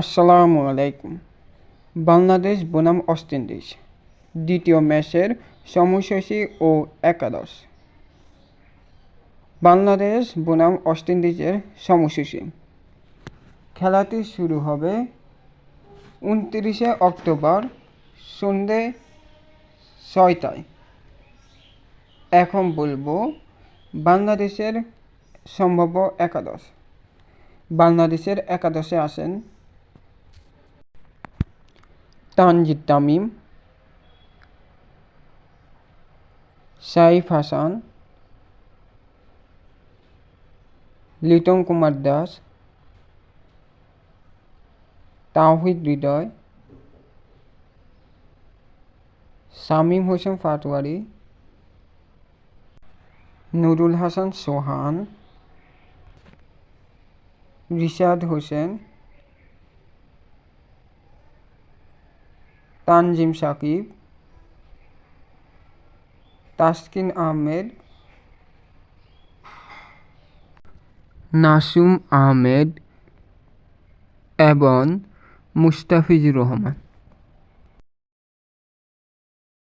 আসসালামু আলাইকুম। বাংলাদেশ বনাম ওয়েস্ট ইন্ডিজ দ্বিতীয় ম্যাচের সময়সূচি ও একাদশ। বাংলাদেশ বনাম ওয়েস্ট ইন্ডিজের খেলাটি শুরু হবে উনত্রিশে অক্টোবর সন্ধে ছয়টায়। এখন বলব বাংলাদেশের সম্ভাব্য একাদশ। বাংলাদেশের একাদশে আসেন তানজিদ তামিম, সাইফ হাসান, লিটন কুমার দাস, তাওহিদ হৃদয়, শামীম হোসেন পাটোয়ারি নুরুল হাসান সোহান, রিশাদ হোসেন তানজিম সাকিব তাসকিন আহমেদ নাসুম আহমেদ এবং মুস্তাফিজুর রহমান।